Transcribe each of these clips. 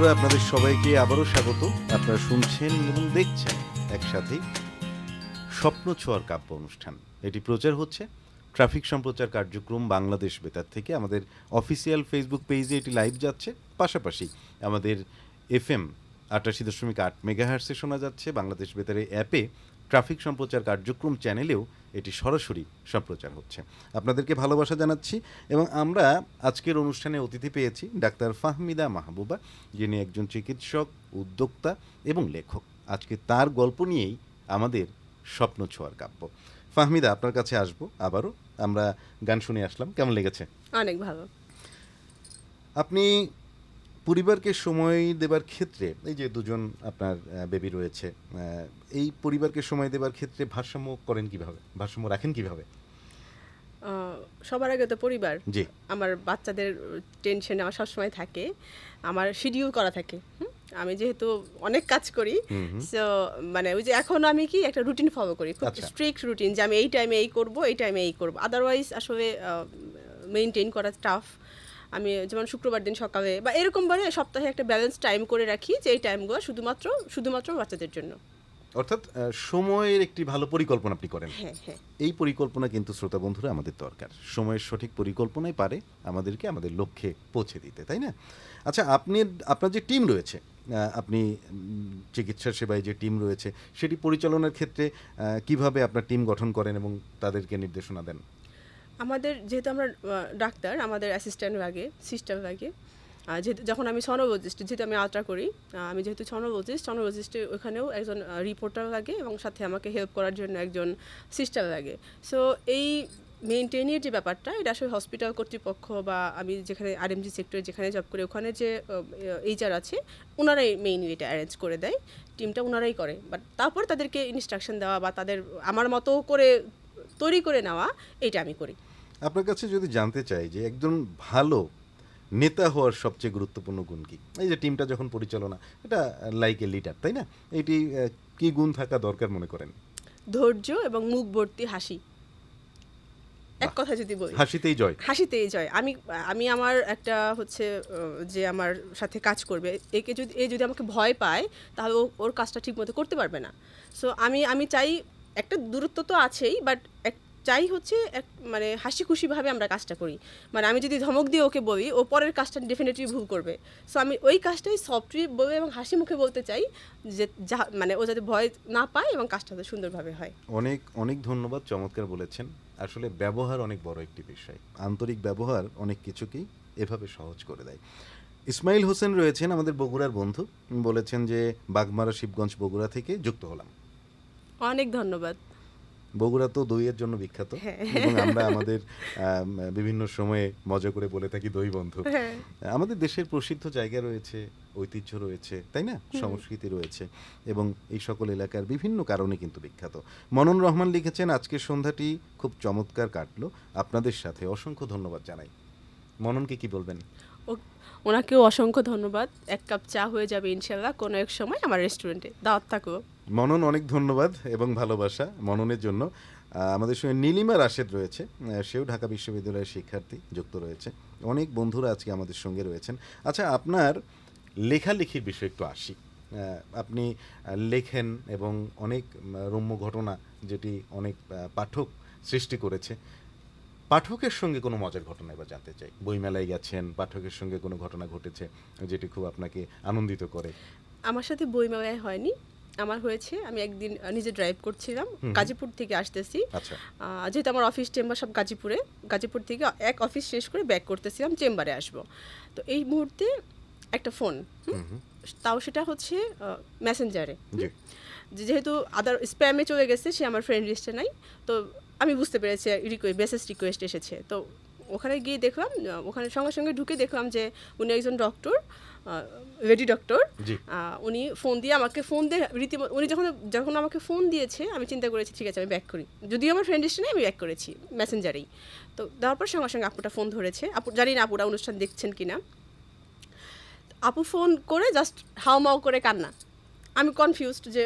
বন্ধুরা, আপনাদের সবাইকে আবারও স্বাগত। আপনারা শুনছেন এবং দেখছেন একসাথে স্বপ্ন ছোঁয়ার কাব্য অনুষ্ঠান। এটি প্রচার হচ্ছে ট্রাফিক সম্প্রচার কার্যক্রম বাংলাদেশ বেতার থেকে। আমাদের অফিসিয়াল ফেসবুক পেজে এটি লাইভ যাচ্ছে। পাশাপাশি আমাদের এফএম আটাশি দশমিক আট মেগাহার্সে শোনা যাচ্ছে। বাংলাদেশ বেতারের অ্যাপে ট্রাফিক সম্প্রচার কার্যক্রম চ্যানেলেও এটি সরাসরি সম্প্রচার হচ্ছে। আপনাদেরকে ভালোবাসা জানাচ্ছি এবং আমরা আজকের অনুষ্ঠানে অতিথি পেয়েছি ডাক্তার ফাহমিদা মাহবুবা যিনি একজন চিকিৎসক উদ্যোক্তা এবং লেখক। আজকে তার গল্প নিয়েই আমাদের স্বপ্ন ছোঁয়ার কাব্য। ফাহমিদা আপনার কাছে আসব আবারও। আমরা গান শুনে আসলাম। কেমন লেগেছে? অনেক ভালো। আপনি পরিবারকে সময় দেবার ক্ষেত্রে এই যে দুজন আপনার বেবি রয়েছে এই পরিবারকে সময় দেবার ক্ষেত্রে ভারসাম্য করেন কীভাবে? ভারসাম্য রাখেন কীভাবে? সবার আগে তো পরিবার। জি। আমার বাচ্চাদের টেনশন আমার সবসময় থাকে। আমার শিডিউল করা থাকে? আমি যেহেতু অনেক কাজ করি। সো মানে ওই যে এখন আমি কি একটা রুটিন ফলো করি। খুব আচ্ছা। স্ট্রিক্ট রুটিন যে আমি এই টাইমে এই করব এই টাইমে এই করব। আদারওয়াইজ আসলে মেনটেন করা টাফ আমি যেমন শুক্রবার দিন সকালে বা এরকমভাবে সপ্তাহে একটা ব্যালেন্স টাইম করে রাখি যে এই টাইমগুলো শুধুমাত্র শুধুমাত্র বাচ্চাদের জন্য। অর্থাৎ সময়ের একটি ভালো পরিকল্পনা আপনি করেন। হ্যাঁ হ্যাঁ। এই পরিকল্পনা কিন্তু শ্রোতা বন্ধুরা আমাদের দরকার। সময়ের সঠিক পরিকল্পনাই পারে আমাদেরকে আমাদের লক্ষ্যে পৌঁছে দিতে তাই না? আচ্ছা আপনি আপনার যে টিম রয়েছে আপনি চিকিৎসা সেবায় যে টিম রয়েছে সেটি পরিচালনার ক্ষেত্রে কীভাবে আপনার টিম গঠন করেন এবং তাদেরকে নির্দেশনা দেন? আমাদের যেহেতু আমরা ডাক্তার, আমাদের অ্যাসিস্ট্যান্ট লাগে সিস্টার লাগে যেহেতু যখন আমি সনোলজিস্ট যেহেতু আমি আলট্রা করি আমি যেহেতু সনোলজিস্ট সনোলজিস্টে ওখানেও একজন রিপোর্টার লাগে এবং সাথে আমাকে হেল্প করার জন্য একজন সিস্টার লাগে। সো এই মেনটেনের যে ব্যাপারটা, এটা আসলে হসপিটাল কর্তৃপক্ষ বা আমি যেখানে আরএমজি সেক্টরে যেখানে জব করি, ওখানে যে এইচআর আছে, ওনারাই মেইনলি এটা অ্যারেঞ্জ করে দেয় টিমটা ওনারাই করে। বাট তারপর তাদেরকে ইনস্ট্রাকশন দেওয়া বা তাদের, আমার মতো করে তৈরি করে নেওয়া, এটা আমি করি। আপনার কাছে যদি জানতে চাই যে একজন ভালো নেতা হওয়ার সবচেয়ে গুরুত্বপূর্ণ গুণ কি? এই যে টিমটা যখন পরিচালনা এটা লাইক এ লিডার তাই না? এটি কি গুণ থাকা দরকার মনে করেন? ধৈর্য এবং মুখ ভর্তি হাসি। এক কথা যদি বলি। হাসিতেই জয়। হাসিতেই জয়। আমি আমি আমার একটা হচ্ছে যে আমার সাথে কাজ করবে একে যদি এ যদি আমাকে ভয় পায় তাহলে ওর কাজটা ঠিকমতো করতে পারবে না। সো আমি আমি চাই একটা দূরত্ব তো আছেই বাট চাই হচ্ছে এক মানে হাসি খুশিভাবে আমরা কাজটা করি। মানে আমি যদি ধমক দিয়ে ওকে বলি ও পরের কাজটা ডেফিনেটলি ভুল করবে। সো আমি ওই কাজটাই সফটলি বলে এবং হাসি মুখে বলতে চাই যে যা মানে ও যাতে ভয় না পায় এবং কাজটা যাতে সুন্দরভাবে হয়। অনেক অনেক ধন্যবাদ চমৎকার বলেছেন। আসলে ব্যবহার অনেক বড় একটি বিষয়। আন্তরিক ব্যবহার অনেক কিছুকেই এভাবে সহজ করে দেয়। ইসমাইল হোসেন রয়েছেন আমাদের বগুড়ার বন্ধু। বলেছেন যে বাগমারা শিবগঞ্জ বগুড়া থেকে যুক্ত হলাম। অনেক ধন্যবাদ। বগুড়া তো দইয়ের জন্য বিখ্যাত। হ্যাঁ। এবং আমরা আমাদের বিভিন্ন সময়ে মজা করে বলে থাকি দই বন্ধু হ্যাঁ। আমাদের দেশের প্রসিদ্ধ জায়গা রয়েছে ঐতিহ্য রয়েছে তাই না? সংস্কৃতি রয়েছে। এবং এই সকল এলাকার বিভিন্ন কারণে কিন্তু বিখ্যাত। মনন রহমান লিখেছেন আজকের সন্ধ্যাটি খুব চমৎকার কাটলো। আপনাদের সাথে অসংখ্য ধন্যবাদ জানাই। মননকে কি বলবেন? ওনাকেও অসংখ্য ধন্যবাদ। এক কাপ চা হয়ে যাবে ইনশাল্লাহ কোনো এক সময় আমার রেস্টুরেন্টে। দাওয়াত থাকো মনন, অনেক ধন্যবাদ এবং ভালোবাসা মননের জন্য। আমাদের সঙ্গে নীলিমা রাশেদ রয়েছে সেও ঢাকা বিশ্ববিদ্যালয়ের শিক্ষার্থী, যুক্ত রয়েছে। অনেক বন্ধুরা আজকে আমাদের সঙ্গে রয়েছেন। আচ্ছা আপনার লেখালেখির বিষয়ে একটু আসি। আপনি লেখেন এবং অনেক রম্য ঘটনা যেটি অনেক পাঠক সৃষ্টি করেছে। পাঠকের সঙ্গে কোনো মজার ঘটনা এবার জানতে চাই। বইমেলায় গেছেন, পাঠকের সঙ্গে কোনো ঘটনা ঘটেছে, যেটি খুব আপনাকে আনন্দিত করে? আমার সাথে বইমেলায় হয়নি। আমার হয়েছে আমি একদিন নিজে ড্রাইভ করছিলাম গাজীপুর থেকে আসতেছি। আচ্ছা। যেহেতু আমার অফিস চেম্বার সব গাজীপুরে গাজীপুর থেকে এক অফিস শেষ করে ব্যাক করতেছিলাম চেম্বারে আসব। তো এই মুহূর্তে একটা ফোন তাও সেটা হচ্ছে মেসেঞ্জারে যেহেতু আদার স্প্যামে চলে গেছে সে আমার ফ্রেন্ড লিস্টে নাই। তো আমি বুঝতে পেরেছি রিকোয়েস্ট বেসেস রিকোয়েস্ট এসেছে। তো ওখানে গিয়ে দেখলাম ওখানে সঙ্গে সঙ্গে ঢুকে দেখলাম যে উনি একজন ডক্টর রেডি ডক্টর উনি ফোন দিয়ে আমাকে ফোন দিয়ে রীতিমতো উনি যখন যখন আমাকে ফোন দিয়েছে আমি চিন্তা করেছি ঠিক আছে আমি ব্যাক করি। যদিও আমার ফ্রেন্ড নেই আমি ব্যাক করেছি মেসেঞ্জারেই তো দেওয়ার পর সঙ্গে সঙ্গে আপুটা ফোন ধরেছে। আপু জানি না আপুরা অনুষ্ঠান দেখছেন কি না আপু ফোন করে জাস্ট হাও মাও করে কান্না। আমি কনফিউজড যে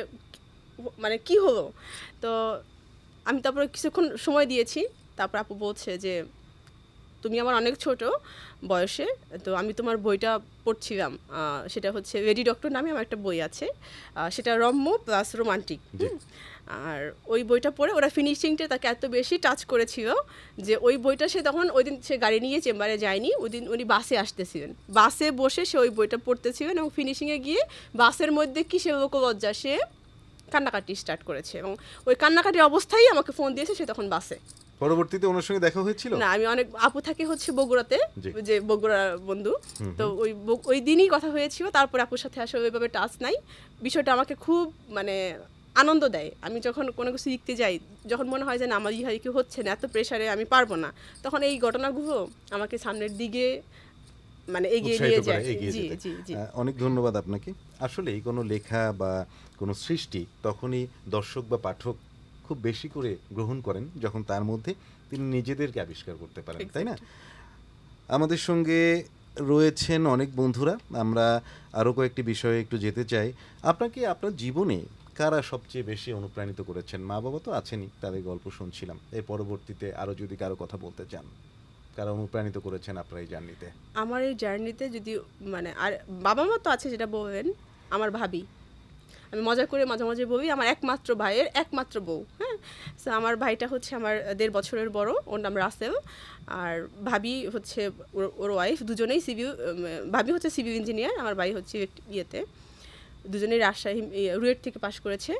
মানে কি হলো? তো আমি তারপরে কিছুক্ষণ সময় দিয়েছি। তারপর আপু বলছে যে তুমি আমার অনেক ছোট বয়সে তো আমি তোমার বইটা পড়ছিলাম সেটা হচ্ছে রেডি ডক্টর নামে আমার একটা বই আছে সেটা রম্য প্লাস রোমান্টিক। আর ওই বইটা পড়ে ওরা ফিনিশিংটা তাকে এত বেশি টাচ করেছিল যে ওই বইটা সে তখন ওই দিন সে গাড়ি নিয়ে চেম্বারে যায়নি ওই দিন উনি বাসে আসতেছিলেন। বাসে বসে সে ওই বইটা পড়তেছিলেন এবং ফিনিশিংয়ে গিয়ে বাসের মধ্যে কি সে লোকলজ্জা সে কান্নাকাটি স্টার্ট করেছে এবং ওই কান্নাকাটি অবস্থায় আমাকে ফোন দিয়েছে সে তখন বাসে। পরবর্তীতে ওনার সঙ্গে দেখা হয়েছিল? না আমি অনেক আপু থাকে হচ্ছে বগুড়াতে যে বগুড়ার বন্ধু। তো ওই ওই দিনই কথা হয়েছিল তারপর আপুর সাথে আসলে ওইভাবে টাচ নাই। বিষয়টা আমাকে খুব মানে আনন্দ দেয়। আমি যখন কোনো কিছু লিখতে যাই যখন মনে হয় যে না আমার ইহা কি হচ্ছে না এত প্রেশারে আমি পারব না তখন এই ঘটনাগুলো আমাকে সামনের দিকে মানে এগিয়ে নিয়ে যায়। অনেক ধন্যবাদ আপনাকে। আসলেই কোনো লেখা বা কোনো সৃষ্টি তখনই দর্শক বা পাঠক খুব বেশি করে গ্রহণ করেন যখন তার মধ্যে তিনি নিজেদেরকে আবিষ্কার করতে পারেন তাই না? আমাদের সঙ্গে রয়েছেন অনেক বন্ধুরা আমরা আরও কয়েকটি বিষয়ে একটু যেতে চাই। আপনাকে আপনার জীবনে কারা সবচেয়ে বেশি অনুপ্রাণিত করেছেন? মা বাবা তো আছেনই তাদের গল্প শুনছিলাম। এর পরবর্তীতে আরও যদি কারও কথা বলতে চান কারা অনুপ্রাণিত করেছেন আপনার এই জার্নিতে? আমার এই জার্নিতে যদি মানে আর বাবা মা তো আছে যেটা বলবেন আমার ভাবি। আমি মজা করে মাঝে মাঝে বলি আমার একমাত্র ভাইয়ের একমাত্র বউ হ্যাঁ? আমার ভাইটা হচ্ছে আমার দেড় বছরের বড় ওর নাম রাসেল। আর ভাবি হচ্ছে ওর- ওয়াইফ দুজনেই সিভিল ভাবি হচ্ছে সিভিল ইঞ্জিনিয়ার আমার ভাই হচ্ছে ইয়েতে। দুজনেই রাজশাহী ইয়ে, রুয়েট থেকে পাশ করেছে।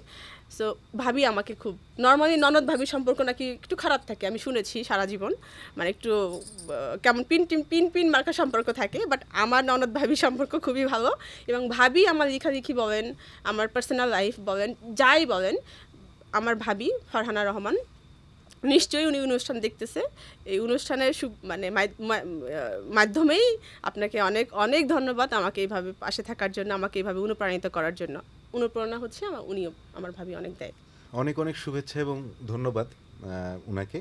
সো ভাবি আমাকে খুব নর্মালি ননদ ভাবি সম্পর্ক নাকি একটু খারাপ থাকে, আমি শুনেছি সারা জীবন। মানে একটু কেমন পিন টিন পিন পিন মার্কা সম্পর্ক থাকে বাট আমার ননদ ভাবি সম্পর্ক খুবই ভালো। এবং ভাবি আমার লেখালেখি বলেন, আমার পার্সোনাল লাইফ বলেন, যাই বলেন, আমার ভাবি ফারহানা রহমান, নিশ্চয়ই উনি অনুষ্ঠান দেখতেছে। এই অনুষ্ঠানের মানে মাধ্যমেই আপনাকে অনেক অনেক ধন্যবাদ আমাকে এইভাবে পাশে থাকার জন্য, আমাকে এইভাবে অনুপ্রাণিত করার জন্য। অনুপ্রেরণা হচ্ছে আমার, উনিও আমার ভাবি অনেক দেয়। অনেক অনেক শুভেচ্ছা এবং ধন্যবাদ উনাকে।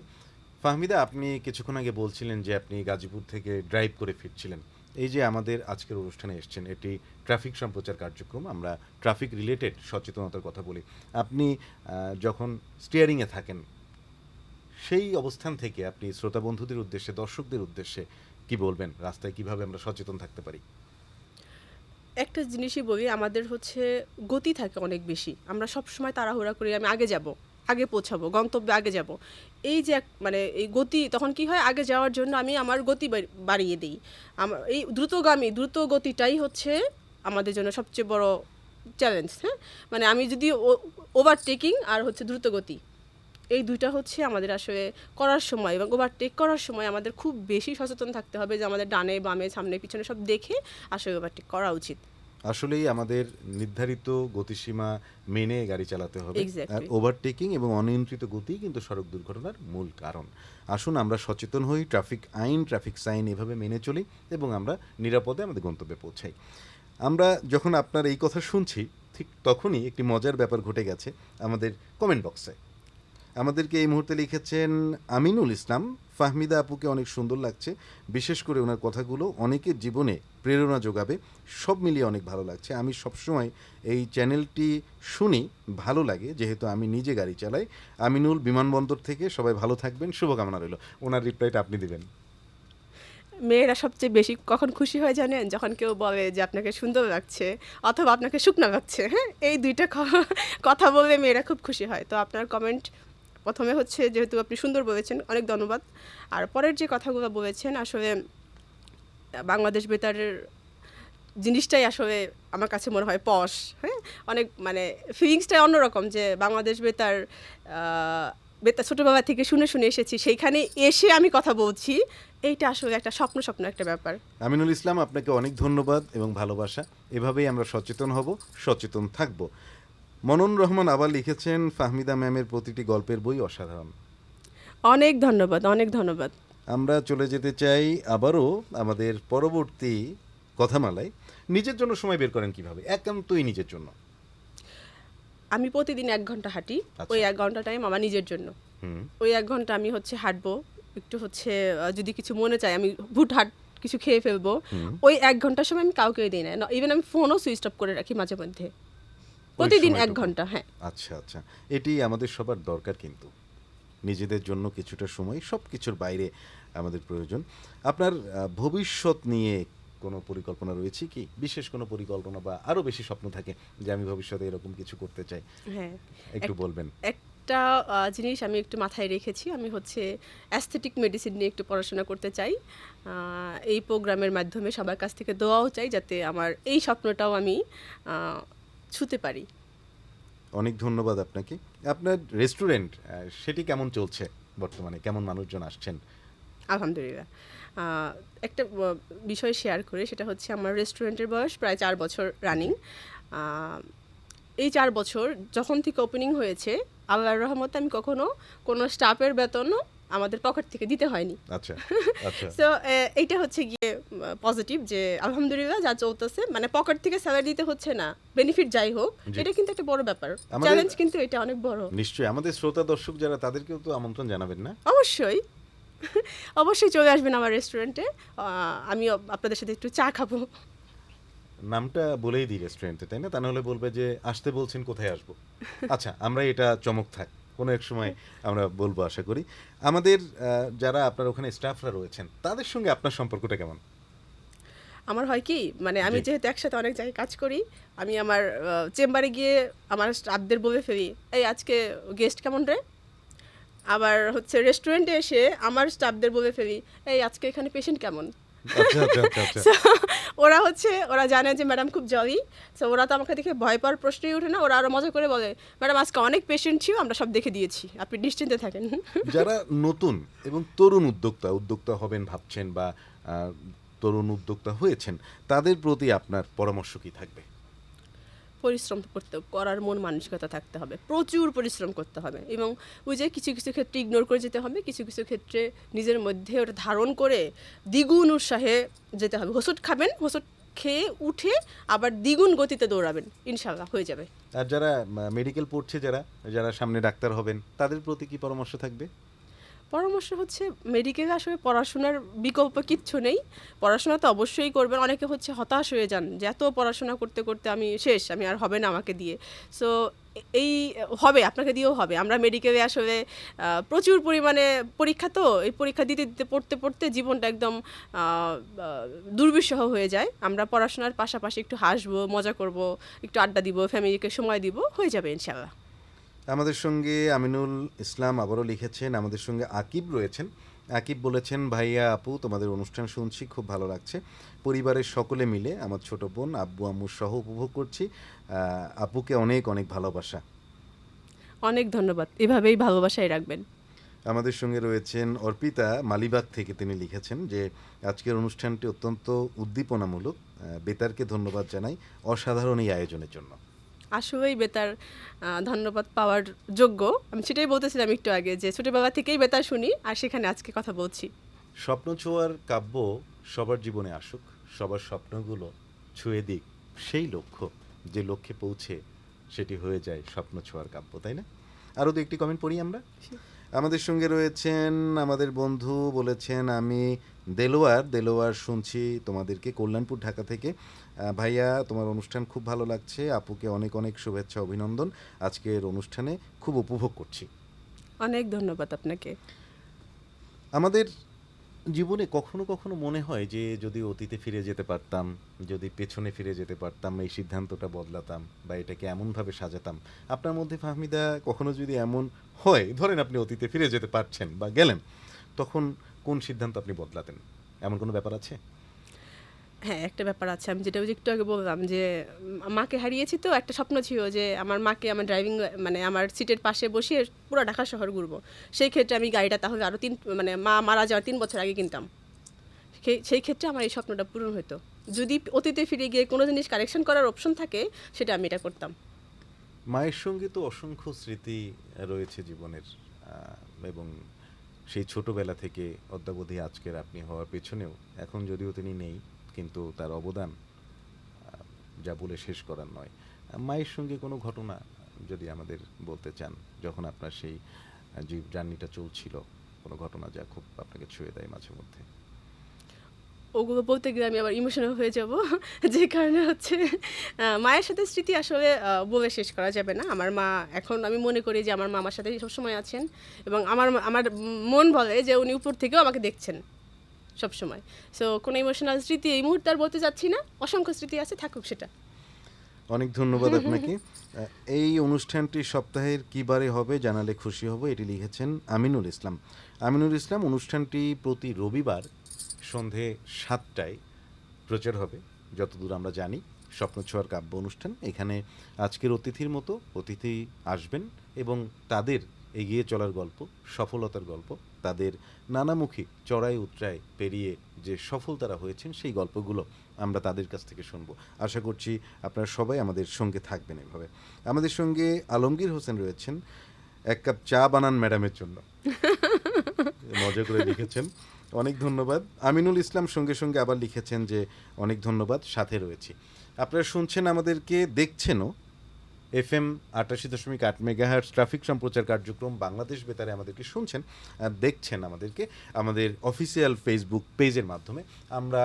ফাহমিদা, আপনি কিছুক্ষণ আগে বলছিলেন যে আপনি গাজীপুর থেকে ড্রাইভ করে ফিরছিলেন। এই যে আমাদের আজকের অনুষ্ঠানে এসেছেন, এটি ট্রাফিক সম্প্রচার কার্যক্রম, আমরা ট্রাফিক রিলেটেড সচেতনতার কথা বলি। আপনি যখন স্টিয়ারিংয়ে থাকেন, সেই অবস্থান থেকে আপনি শ্রোতা বন্ধুদের উদ্দেশ্যে, দর্শকদের উদ্দেশ্যে কি বলবেন? রাস্তায় কীভাবে আমরা সচেতন থাকতে পারি? একটা জিনিসই বলি, আমাদের হচ্ছে গতি থাকে অনেক বেশি। আমরা সব সময় তাড়াহুড়া করি, আমি আগে যাব, আগে পৌঁছাবো, গন্তব্যে আগে যাব। এই যে এক মানে এই গতি, তখন কি হয়? আগে যাওয়ার জন্য আমি আমার গতি বাড়ি- বাড়িয়ে দিই। আমার এই দ্রুতগামী, দ্রুত গতিটাই হচ্ছে আমাদের জন্য সবচেয়ে বড় চ্যালেঞ্জ হ্যাঁ? মানে আমি যদি ওভারটেকিং আর হচ্ছে দ্রুত গতি। এই দুইটা হচ্ছে আমাদের আসলে করার সময় এবং ওভারটেক করার সময় আমাদের খুব বেশি সচেতন থাকতে হবে যে আমাদের ডানে বামে সামনে পিছনে সব দেখে আসলে ওভারটেক করা উচিত। আসলেই আমাদের নির্ধারিত গতিসীমা মেনে গাড়ি চালাতে হবে। আর ওভারটেকিং এবং অনিয়ন্ত্রিত গতি কিন্তু সড়ক দুর্ঘটনার মূল কারণ। আসুন আমরা সচেতন হই ট্রাফিক আইন ট্রাফিক সাইন এভাবে মেনে চলি এবং আমরা নিরাপদে আমাদের গন্তব্যে পৌঁছাই। আমরা যখন আপনার এই কথা শুনছি ঠিক তখনই একটি মজার ব্যাপার ঘটে গেছে আমাদের কমেন্ট বক্সে আমাদেরকে এই মুহূর্তে লিখেছেন আমিনুল ইসলাম। ফাহমিদা আপুকে অনেক সুন্দর লাগছে। বিশেষ করে ওনার কথাগুলো অনেকের জীবনে প্রেরণা যোগাবে। সব মিলিয়ে অনেক ভালো লাগছে। আমি সবসময় এই চ্যানেলটি শুনি, ভালো লাগে। যেহেতু আমি নিজে গাড়ি চালাই। আমিনুল বিমানবন্দর থেকে সবাই ভালো থাকবেন। শুভকামনা রইল। ওনার রিপ্লাইটা আপনি দিবেন। মেয়েরা সবচেয়ে বেশি কখন খুশি হয় জানেন? যখন কেউ বলে যে আপনাকে সুন্দর লাগছে অথবা আপনাকে শুকনা লাগছে হ্যাঁ? এই দুইটা কথা বললে মেয়েরা খুব খুশি হয়। তো আপনার কমেন্ট প্রথমে হচ্ছে যেহেতু আপনি সুন্দর বলেছেন, অনেক ধন্যবাদ। আর পরের যে কথাগুলো বলেছেন, আসলে, বাংলাদেশ বেতারের জিনিসটাই আসলে আমার কাছে মনে হয় পশ হ্যাঁ? অনেক মানে ফিলিংসটাই অন্যরকম যে বাংলাদেশ বেতার বেতার ছোটোবেলা থেকে শুনে শুনে এসেছি, সেইখানে এসে আমি কথা বলছি, এইটা আসলে একটা স্বপ্ন স্বপ্ন একটা ব্যাপার। আমিনুল ইসলাম, আপনাকে অনেক ধন্যবাদ এবং ভালোবাসা। এভাবেই আমরা সচেতন হব, সচেতন থাকব। মনন রহমান আবার লিখেছেন ফাহমিদা ম্যামের প্রতিটি গল্পের বই অসাধারণ। অনেক ধন্যবাদ অনেক ধন্যবাদ। আমরা চলে যেতে চাই আবারও আমাদের পরবর্তী কথামালায়। নিজের জন্য সময় বের করেন কীভাবে? একান্তই নিজের জন্য। আমি প্রতিদিন এক ঘণ্টা হাঁটি আচ্ছা। ওই এক ঘণ্টা টাইম আমার নিজের জন্য। হুম। ওই এক ঘণ্টা আমি হচ্ছে হাঁটবো একটু হচ্ছে যদি কিছু মনে চাই আমি ভুট হাট কিছু খেয়ে ফেলব। ওই এক ঘণ্টার সময় আমি কাউকে দিই না। ইভেন আমি ফোনও সুইচ অফ করে রাখি মাঝে মধ্যে। প্রতিদিন এক ঘণ্টা হ্যাঁ। আচ্ছা আচ্ছা। এটি আমাদের সবার দরকার কিন্তু। নিজেদের জন্য কিছুটা সময় সব কিছুর বাইরে আমাদের প্রয়োজন। আপনার ভবিষ্যৎ নিয়ে কোনো পরিকল্পনা রয়েছে কি? বিশেষ কোনো পরিকল্পনা বা আরও বেশি স্বপ্ন থাকে যে আমি ভবিষ্যতে এরকম কিছু করতে চাই? হ্যাঁ। একটু বলবেন। একটা জিনিস আমি একটু মাথায় রেখেছি। আমি হচ্ছে অ্যাস্থেটিক মেডিসিন নিয়ে একটু পড়াশোনা করতে চাই। এই প্রোগ্রামের মাধ্যমে সবার কাছ থেকে দোয়াও চাই যাতে আমার এই স্বপ্নটাও আমি ছুতে পারি। অনেক ধন্যবাদ আপনাকে। আপনার রেস্টুরেন্ট সেটি কেমন চলছে বর্তমানে? কেমন মানুষজন আসছেন? আলহামদুলিল্লাহ। একটা বিষয় শেয়ার করে সেটা হচ্ছে আমার রেস্টুরেন্টের বয়স প্রায় চার বছর রানিং এই চার বছর যখন থেকে ওপেনিং হয়েছে আল্লাহর রহমতে আমি কখনো কোনো স্টাফের বেতনও আমাদের পকেট থেকে দিতে হয়নি। আচ্ছা আচ্ছা। সো এইটা হচ্ছে গিয়ে পজিটিভ যে আলহামদুলিল্লাহ যা চলতেছে। মানে পকেট থেকে স্যালারি দিতে হচ্ছে না। বেনিফিট যাই হোক এটা কিন্তু একটা বড় ব্যাপার। চ্যালেঞ্জ কিন্তু এটা অনেক বড়। নিশ্চয়ই আমাদের শ্রোতা দর্শক যারা তাদেরকেও তো আমন্ত্রণ জানাবেন না? অবশ্যই। অবশ্যই চলে আসবেন আমার রেস্টুরেন্টে আমি আপনাদের সাথে একটু চা খাব। নামটা বলেই দিই রেস্টুরেন্টে তাই না? তা নাহলে বলবে যে আসতে বলছেন কোথায় আসব? আচ্ছা আমরা এটা চমক থাক। কোনো এক সময় আমরা বলব আশা করি। আমাদের যারা আপনার ওখানে স্টাফরা রয়েছেন তাদের সঙ্গে আপনার সম্পর্কটা কেমন? আমার হয় কি মানে আমি যেহেতু একসাথে অনেক জায়গায় কাজ করি আমি আমার চেম্বারে গিয়ে আমার স্টাফদের বলে ফেলি এই আজকে গেস্ট কেমন রে? আবার হচ্ছে রেস্টুরেন্টে এসে আমার স্টাফদের বলে ফেলি এই আজকে এখানে পেশেন্ট কেমন? আচ্ছা আচ্ছা আচ্ছা ওরা হচ্ছে ওরা জানে যে ম্যাডাম খুব জলি সো ওরা তো আমাকে দেখে ভয় পাওয়ার প্রশ্নই ওঠে না ওরা আরও মজা করে বলে ম্যাডাম আজকে অনেক পেশেন্ট ছিল আমরা সব দেখে দিয়েছি আপনি নিশ্চিন্তে থাকেন। যারা নতুন এবং তরুণ উদ্যোক্তা উদ্যোক্তা হবেন ভাবছেন বা তরুণ উদ্যোক্তা হয়েছেন তাদের প্রতি আপনার পরামর্শ কি থাকবে? পরিশ্রম করতে, করার মন মানসিকতা থাকতে হবে। প্রচুর পরিশ্রম করতে হবে এবং ওই যে কিছু কিছু ক্ষেত্রে ইগনোর করে যেতে হবে, কিছু কিছু ক্ষেত্রে নিজের মধ্যে ওটা ধারণ করে দ্বিগুণ উৎসাহে যেতে হবে। হোসট খাবেন হোসট খেয়ে উঠে আবার দ্বিগুণ গতিতে দৌড়াবেন ইনশাল্লাহ হয়ে যাবে। আর যারা মেডিকেল পড়ছে যারা যারা সামনে ডাক্তার হবেন, তাদের প্রতি কি পরামর্শ থাকবে? পরামর্শ হচ্ছে মেডিকেলে আসলে পড়াশোনার বিকল্প কিচ্ছু নেই। পড়াশোনা তো অবশ্যই করবেন। অনেকে হচ্ছে হতাশ হয়ে যান যে এত পড়াশোনা করতে করতে আমি শেষ, আমি আর হবে না আমাকে দিয়ে। সো এই হবে, আপনাকে দিয়েও হবে। আমরা মেডিকেলে আসলে প্রচুর পরিমাণে পরীক্ষা তো, এই পরীক্ষা দিতে দিতে, পড়তে পড়তে জীবনটা একদম দুর্বিষহ হয়ে যায়। আমরা পড়াশোনার পাশাপাশি একটু হাসবো, মজা করব, একটু আড্ডা দিব ফ্যামিলিকে সময় দিব, হয়ে যাবে ইনশাল্লাহ আমাদের সঙ্গে আমিনুল ইসলাম আবারও লিখেছেন আমাদের সঙ্গে আকিব রয়েছেন। আকিব বলেছেন ভাইয়া আপু তোমাদের অনুষ্ঠান শুনছি খুব ভালো লাগছে। পরিবারের সকলে মিলে আমার ছোট বোন আব্বু আম্মু সহ উপভোগ করছি। আপুকে অনেক অনেক ভালোবাসা। অনেক ধন্যবাদ। এভাবেই ভালোবাসায় রাখবেন। আমাদের সঙ্গে রয়েছেন অর্পিতা মালিবাগ থেকে তিনি লিখেছেন যে আজকের অনুষ্ঠানটি অত্যন্ত উদ্দীপনামূলক। বেতারকে ধন্যবাদ জানাই অসাধারণ এই আয়োজনের জন্য। আসলেই বেতার ধন্যবাদ পাওয়ার যোগ্য। আমি সেটাই বলতেছিলাম একটু আগে যে ছোটবেলা থেকেই বেতার শুনি আর সেখানে আজকে কথা বলছি। স্বপ্ন ছোঁয়ার কাব্য সবার জীবনে আসুক সবার স্বপ্নগুলো ছুঁয়ে দিক সেই লক্ষ্য যে লক্ষ্যে পৌঁছে সেটি হয়ে যায় স্বপ্ন ছোঁয়ার কাব্য তাই না? আরও দু একটি কমেন্ট পড়ি আমরা। আমাদের সঙ্গে রয়েছেন আমাদের বন্ধু বলেছেন আমি দেলোয়ার দেলোয়ার শুনছি তোমাদেরকে কল্যাণপুর ঢাকা থেকে। ভাইয়া তোমার অনুষ্ঠান খুব ভালো লাগছে। আপুকে অনেক অনেক শুভেচ্ছা অভিনন্দন। আজকের অনুষ্ঠানে খুব উপভোগ করছি। অনেক ধন্যবাদ আপনাকে। আমাদের জীবনে কখনো কখনো মনে হয় যে যদি অতীতে ফিরে যেতে পারতাম যদি পেছনে ফিরে যেতে পারতাম এই সিদ্ধান্তটা বদলাতাম বা এটাকে এমনভাবে সাজাতাম। আপনার মধ্যে ফাহমিদা কখনো যদি এমন হয় ধরেন আপনি অতীতে ফিরে যেতে পারছেন বা গেলেন তখন কোন সিদ্ধান্ত আপনি বদলাতেন? এমন কোনো ব্যাপার আছে? হ্যাঁ একটা ব্যাপার আছে। আমি যেটা একটু আগে বললাম যে মাকে হারিয়েছি তো, একটা স্বপ্ন ছিল যে, আমার মাকে আমার ড্রাইভিং মানে আমার সিটের পাশে বসিয়ে পুরো ঢাকা শহর ঘুরবো। সেই ক্ষেত্রে আমি গাড়িটা তাহলে আরও তিন মানে মা মারা যাওয়ার তিন বছর আগে কিনতাম। সেই ক্ষেত্রে আমার এই স্বপ্নটা পূরণ হতো যদি অতীতে ফিরে গিয়ে কোনো জিনিস কারেকশন করার অপশন থাকে, সেটা আমি এটা করতাম। মায়ের সঙ্গে তো অসংখ্য স্মৃতি রয়েছে জীবনের এবং সেই ছোটবেলা থেকে অদ্যাবধি আজকের আপনি হওয়ার পেছনেও। এখন যদিও তিনি নেই কিন্তু তার অবদান যা বলে শেষ করার নয়। মায়ের সঙ্গে কোনো ঘটনা যদি আমাদের বলতে চান, যখন আপনার সেই যে জার্নিটা চলছিল, কোনো ঘটনা যা খুব আপনাকে ছুঁয়ে দেয় মাঝে মধ্যে? ওগুলো বলতে গেলে আমি আবার ইমোশনাল হয়ে যাব, যে কারণে হচ্ছে মায়ের সাথে স্মৃতি আসলে বলে শেষ করা যাবে না। আমার মা, এখন আমি মনে করি যে আমার মা আমার সাথে সবসময় আছেন এবং আমার আমার মন বলে যে উনি উপর থেকেও আমাকে দেখছেন। সবসময়। সো কোনো ইমোশনাল স্মৃতি এই মুহূর্তে আর বলতে চাচ্ছি না। অসংখ্য স্মৃতি আছে থাকুক সেটা। অনেক ধন্যবাদ আপনাকে। এই অনুষ্ঠানটি সপ্তাহের কি বারে হবে জানালে খুশি হব এটি লিখেছেন আমিনুল ইসলাম। আমিনুল ইসলাম অনুষ্ঠানটি প্রতি রবিবার সন্ধে সাতটায় প্রচার হবে। যতদূর আমরা জানি স্বপ্ন ছোঁয়ার কাব্য অনুষ্ঠান। এখানে আজকের অতিথির মতো অতিথি আসবেন এবং তাদের এগিয়ে চলার গল্প সফলতার গল্প তাদের নানামুখী চড়াই উতরাই পেরিয়ে যে সফল তারা হয়েছেন সেই গল্পগুলো আমরা তাদের কাছ থেকে শুনব। আশা করছি আপনারা সবাই আমাদের সঙ্গে থাকবেন এভাবে। আমাদের সঙ্গে আলমগীর হোসেন রয়েছেন। এক কাপ চা বানান ম্যাডামের জন্য। মজা করে লিখেছেন। অনেক ধন্যবাদ। আমিনুল ইসলাম সঙ্গে সঙ্গে আবার লিখেছেন যে অনেক ধন্যবাদ সাথে রয়েছি। আপনারা শুনছেন আমাদেরকে দেখছেনও এফ এম আটাশি দশমিক আট মেগাহার্স ট্রাফিক সম্প্রচার কার্যক্রম বাংলাদেশ বেতারে আমাদেরকে শুনছেন দেখছেন আমাদেরকে, আমাদের অফিসিয়াল ফেসবুক পেজের মাধ্যমে। আমরা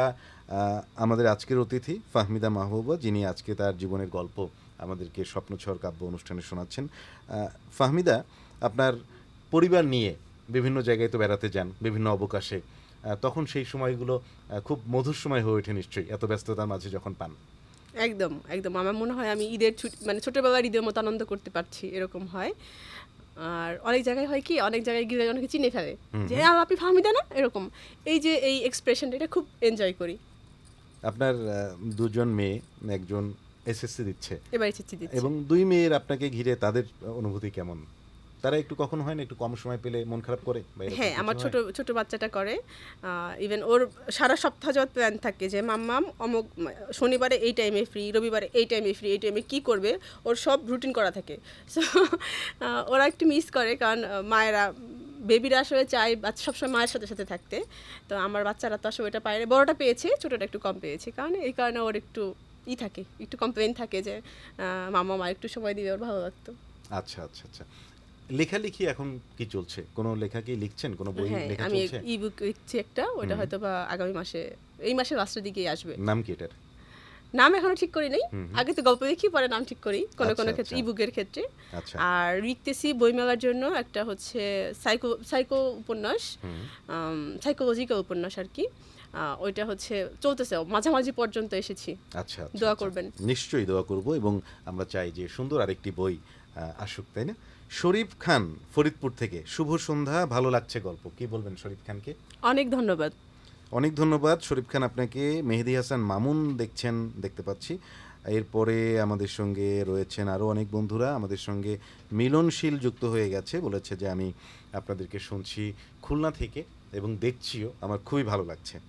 আমাদের আজকের অতিথি ফাহমিদা মাহবুবা, যিনি আজকে তার জীবনের গল্প আমাদেরকে স্বপ্নছর কাব্য অনুষ্ঠানে শোনাচ্ছেন। ফাহমিদা, আপনার পরিবার নিয়ে বিভিন্ন জায়গায় তো বেড়াতে যান, বিভিন্ন অবকাশে তখন সেই সময়গুলো খুব মধুর সময় হয়ে ওঠে নিশ্চয়ই, এত ব্যস্ততার মাঝে যখন পান। একদম একদম। আমার মনে হয় আমি ঈদের ছুটি মানে ছোটোবেলার ঈদের মতো আনন্দ করতে পারছি এরকম হয়। আর অনেক জায়গায় হয় কি অনেক জায়গায় গিয়ে অনেকে চিনে ফেলে। যে আপনি ফাহমিদা না? এরকম। এই যে এই এক্সপ্রেশনটা এটা খুব এনজয় করি। আপনার দুজন মেয়ে একজন এসএসসি দিচ্ছে। এবার এসেছি দিচ্ছি। এবং দুই মেয়ের আপনাকে ঘিরে তাদের অনুভূতি কেমন? তারা একটু কখনো হয় না একটু কম সময় পেলে মন খারাপ করে হ্যাঁ আমার? ছোট ছোট বাচ্চাটা করে। ইভেন ওর সারা সপ্তাহ যাওয়ার প্ল্যান থাকে যে মাম্মাম অমুক শনিবারে এই টাইমে ফ্রি রবিবারে এই টাইমে ফ্রি এই টাইমে কী করবে? ওর সব রুটিন করা থাকে। সো ওরা একটু মিস করে কারণ মায়েরা বেবিরা আসলে চায় বাচ্চা সবসময় মায়ের সাথে সাথে থাকতে। তো আমার বাচ্চারা তো আসলে এটা পায়। বড়টা পেয়েছে ছোটোটা একটু কম পেয়েছে। কারণ এই কারণে ওর একটু ই থাকে একটু কমপ্লেন থাকে যে মামা মা একটু সময় দিলে ওর ভালো লাগতো। আচ্ছা আচ্ছা আচ্ছা। লেখালেখি এখন কি চলছে? কোনো লেখা কি লিখছেন? কোনো বই হ্যাঁ লেখা আমি চলছে? ই বুক লিখছি একটা ওটা হয়তো বা আগামী মাসে এই মাসের লাস্টের দিকেই আসবে। নাম কি এটার? নাম এখনও ঠিক করি নাই। আগে তো গল্প লিখি পরে নাম ঠিক করি কোনো কোনো আচ্ছা, ক্ষেত্রে আচ্ছা। ই বুকের ক্ষেত্রে। আচ্ছা। আর লিখতেছি বইমেলার জন্য একটা হচ্ছে সাইকো সাইকো উপন্যাস সাইকোলজিক্যাল উপন্যাস আর কি। ওইটা হচ্ছে চলতেছে মাঝামাঝি পর্যন্ত এসেছি। আচ্ছা আচ্ছা, দোয়া আচ্ছা। করবেন। নিশ্চয়ই দোয়া করব এবং আমরা চাই যে সুন্দর আরেকটি বই আসুক তাই না? শরীফ খান ফরিদপুর থেকে। শুভ সন্ধ্যা ভালো লাগছে গল্প। কি বলবেন শরীফ খানকে? অনেক ধন্যবাদ। অনেক ধন্যবাদ। শরীফ খান আপনাকে মেহেদি হাসান মামুন দেখছেন দেখতে পাচ্ছি। এরপরে আমাদের সঙ্গে রয়েছেন আরও অনেক বন্ধুরা। আমাদের সঙ্গে মিলনশীল যুক্ত হয়ে গেছে। বলেছে যে আমি আপনাদেরকে শুনছি খুলনা থেকে এবং দেখছিও। আমার খুবই ভালো লাগছে।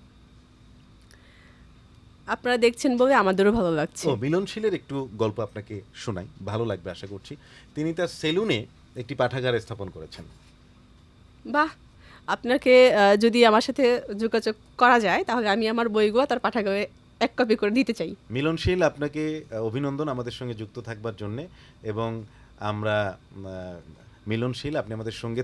আপনারা দেখছেন বলে আমাদেরও ভালো লাগছে। ও মিলনশীলের একটু গল্প আপনাকে শোনাই। ভালো লাগবে আশা করছি। তিনি তার সেলুনে একটি পাঠাগার স্থাপন করেছেন। বাহ! আপনাকে যদি আমার সাথে যোগাযোগ করা যায় তাহলে আমি আমার বইগুলো তার পাঠাগারে এক কপি করে দিতে চাই। মিলনশীল আপনাকে অভিনন্দন আমাদের সঙ্গে যুক্ত থাকবার জন্যে এবং আমরা মিলনশীল আপনি আমাদের সঙ্গে